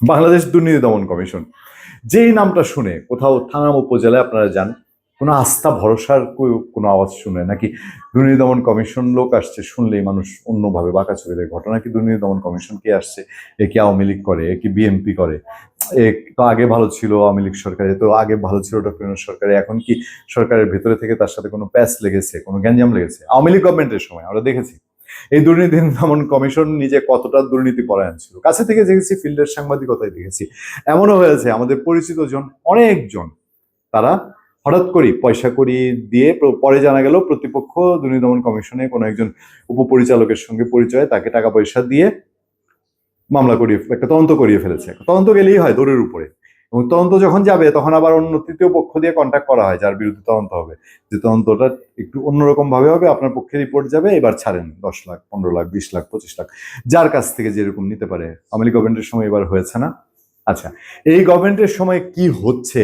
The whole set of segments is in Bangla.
বাংলাদেশ দুর্নীতি দমন কমিশন। যেই নামটা শুনে কোথাও থানা উপজেলায় আপনারা যান, কোনো আস্থা, ভরসার কোনো আওয়াজ শুনে? নাকি দুর্নীতি দমন কমিশন লোক আসছে, শুনলেই মানুষ অন্যভাবে বাঁকা চলে যায় ঘটনা? কি দুর্নীতি দমন কমিশন কে আসছে? এ কি আওয়ামী লীগ করে? এ কি বিএনপি করে? এ তো আগে ভালো ছিল আওয়ামী লীগ সরকারে তো আগে ভালো ছিল ডক্টর সরকারে এখন কি সরকারের ভেতরে থেকে তার সাথে কোনো প্যাচ লেগেছে, কোনো গ্যাঞ্জাম লেগেছে? আওয়ামী লীগ গভর্নমেন্টের সময়, আমরা দেখেছি। এই দুর্নীতি দমন কমিশন নিজে কতটা দুর্নীতি পরায়ণ ছিল? কাছে থেকে দেখেছি, ফিল্ডের সাংবাদিকতায় দেখেছি। এমনও হয়েছে, আমাদের পরিচিত জন, অনেকজন, তারা হঠাৎ করে পয়সা করি দিয়ে পরে জানা গেল প্রতিপক্ষ দুর্নীতি দমন কমিশনে কোনো একজন উপপরিচালকের সঙ্গে পরিচয় তাকে টাকা পয়সা দিয়ে মামলা করিয়ে, একটা তদন্ত করিয়ে ফেলেছে। তদন্ত গেলেই হয় দৌড়ের উপরে। এবং তদন্ত যখন যাবে, তখন আবার অন্য তৃতীয় পক্ষ দিয়ে কন্ট্যাক্ট করা হয়, যার বিরুদ্ধে তদন্ত হবে। যে তদন্তটা একটু অন্যরকম ভাবে হবে, আপনার পক্ষে রিপোর্ট যাবে, এবার ছাড়েন। দশ লাখ, পনেরো লাখ, বিশ লাখ, পঁচিশ লাখ, যার কাছ থেকে যেরকম নিতে পারে। আওয়ামী গভর্নমেন্টের সময় এবার হয়েছে না? আচ্ছা এই গভর্নমেন্টের সময় কি হচ্ছে?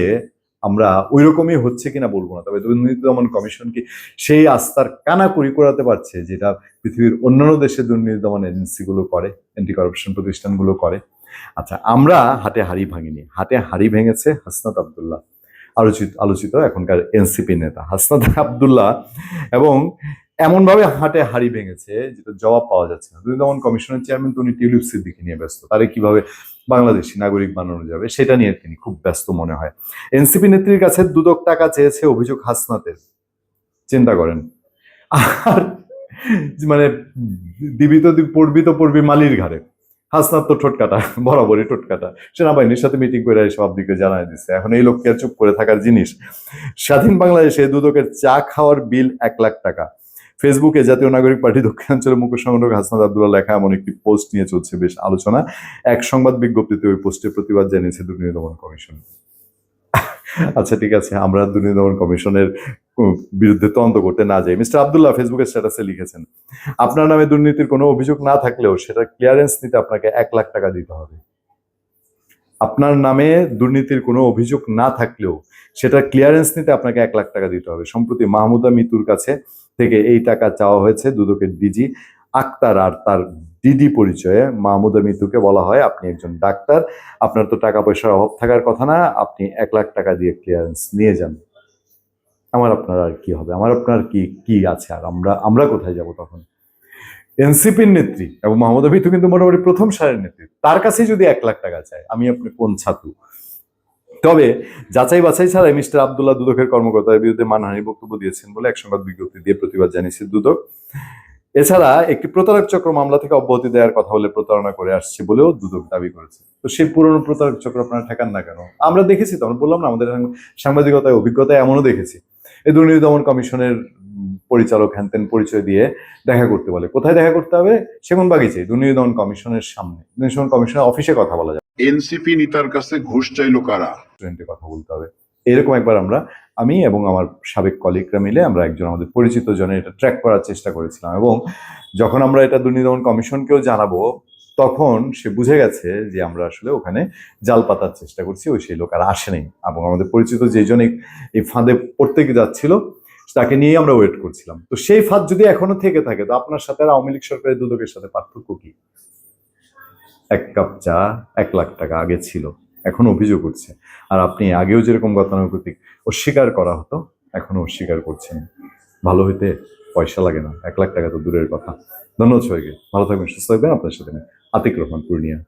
আমরা ওই রকমই হচ্ছে কিনা বলব না, তবে দুর্নীতি দমন কমিশন কি সেই আস্থার কানাকুড়ি করাতে পারছে, যেটা পৃথিবীর অন্যান্য দেশে দুর্নীতি দমন এজেন্সিগুলো করে অ্যান্টি করাপশন প্রতিষ্ঠানগুলো করে? আচ্ছা আমরা হাটে হাড়ি ভাঙিনি। হাতে হাড়ি ভেঙেছে হাসনাত আবদুল্লাহ, আলোচিত আলোচিত এখনকার এনসিপি নেতা হাসনাত আবদুল্লাহ। এবং এমনভাবে হাটে হাড়ি ভেঙেছে যেটা জবাব পাওয়া যাচ্ছে না। দুর্নীতি দমন কমিশনের চেয়ারম্যান তো উনি টিউলিপ সিদ্দিকি নিয়ে ব্যস্ত। তারে কীভাবে বাংলাদেশি নাগরিক বানানো যাবে সেটা নিয়ে তিনি খুব ব্যস্ত মনে হয়। এনসিপি নেত্রীর কাছে দুদক টাকা চেয়েছে অভিযোগ হাসনাতের। চিন্তা করেন। আর মানে দিবি তো পড়বি তো পড়বি মালির ঘাড়ে। হাসনাত তো ঠোটকাটা, বরাবরই ঠোটকাটা। সেনাবাহিনীর সাথে মিটিং করে এসে পাবলিককে জানায় দিচ্ছে এখন এই লোককে চুপ করে থাকার জিনিস। স্বাধীন বাংলাদেশে দুদকের চা খাওয়ার বিল এক লাখ টাকা। ফেসবুকে জাতীয় নাগরিক পার্টি দক্ষিণাঞ্চলের মুখ্য সংগঠক হাসনাত আব্দুল্লাহ লেখা এমন একটি পোস্ট নিয়ে চলছে বেশ আলোচনা। এক সংবাদ বিজ্ঞপ্তিতে ওই পোস্টে প্রতিবাদ জানিয়েছে দুর্নীতি দমন কমিশন। আচ্ছা ঠিক আছে, আমরা দুর্নীতি দমন কমিশনের বিরুদ্ধে তদন্ত করতে না যায়। মিস্টার আবদুল্লাহ ফেসবুকের স্ট্যাটাসে লিখেছেন, আপনার নামে দুর্নীতির কোনো অভিযোগ না থাকলেও সেটা ক্লিয়ারেন্স নিতে আপনাকে এক লাখ টাকা দিতে হবে। আপনার নামে দুর্নীতির কোনো অভিযোগ না থাকলেও সেটা ক্লিয়ারেন্স নিতে আপনাকে এক লাখ টাকা দিতে হবে। সম্প্রতি মাহমুদা মিতুর কাছে থেকে এই টাকা চাওয়া হয়েছে দুদকের ডিজি আক্তার আর তার ডিডি পরিচয়ে। মাহমুদা মিতুকে বলা হয়, আপনি একজন ডাক্তার, আপনার তো টাকা পয়সার অভাব থাকার কথা না, আপনি এক লাখ টাকা দিয়ে ক্লিয়ারেন্স নিয়ে যান। আমার আপনার আর কি হবে? আমার আপনার কি কি আছে আর আমরা আমরা কোথায় যাব তখন? এনসিপির নেত্রী এবং মাহমুদা তো কিন্তু মোটামুটি প্রথম সারের নেত্রী। তার কাছেই যদি এক লাখ টাকা চায়, আমি আপনি কোন ছাতু? তবে যাচাই বাছাই ছাড়াই মিস্টার আবদুল্লাহ দুদকের কর্মকর্তার বিরুদ্ধে মানহানি বক্তব্য দিয়েছেন বলে এক সংবাদ বিজ্ঞপ্তি দিয়ে প্রতিবাদ জানিয়েছে দুদক। এছাড়া একটি প্রতারক চক্র মামলা থেকে অব্যাহতি দেওয়ার কথা বলে প্রতারণা করে আসছে বলেও দুদক দাবি করেছে। তো সেই পুরনো প্রতারক চক্র আপনারা ঠেকান না কেন? আমরা দেখেছি তো আমরা বললাম না, আমাদের সাংবাদিকতায় অভিজ্ঞতায় এমনও দেখেছি। এই দুর্নীতি দমন কমিশনের পরিচালক হ্যানতেন পরিচয় দিয়ে দেখা করতে বলে। কোথায় দেখা করতে হবে? সেগুন বাগিচে দুর্নীতি দমন কমিশনের সামনে। দুর্নীতি দমন কমিশনের অফিসে কথা বলা যায় এনসিপি নেতার কাছে ঘুষ চাইলো কারা? কথা বলতে হবে। এরকম একবার আমরা আমি এবং আমার সাবেক কলিগরা মিলে আমরা একজন আমাদের পরিচিত জনের এটা ট্র্যাক করার চেষ্টা করেছিলাম। এবং যখন আমরা এটা দুর্নীতি দমন কমিশনকেও জানাব তখন সে বুঝে গেছে যে আমরা আসলে ওখানে জাল পাতার চেষ্টা করছি, ওই সেই লোক আর আসেনি এবং আমাদের পরিচিত যেজন এই- ফাঁদে পড়তে যাচ্ছিল, তাকে নিয়েই আমরা ওয়েট করছিলাম। তো সেই ফাঁদ যদি এখনও থেকে থাকে, তো আপনার সাথে আর আওয়ামী লীগ সরকারের দুদকের সাথে পার্থক্য কি? এক কাপ চা, এক লাখ টাকা আগে ছিল, এখন অভিযোগ করছে আর আপনি আগেও যেরকম গতানুগতিক অস্বীকার করা হতো, এখনও অস্বীকার করছেন। ভালো হইতে পয়সা লাগে না, এক লাখ টাকা তো দূরের কথা। ধন্যবাদ সবাইকে। ভালো থাকবেন, সুস্থ থাকবেন। আপনার সাথে আতিক রহমান, পূর্ণিয়া।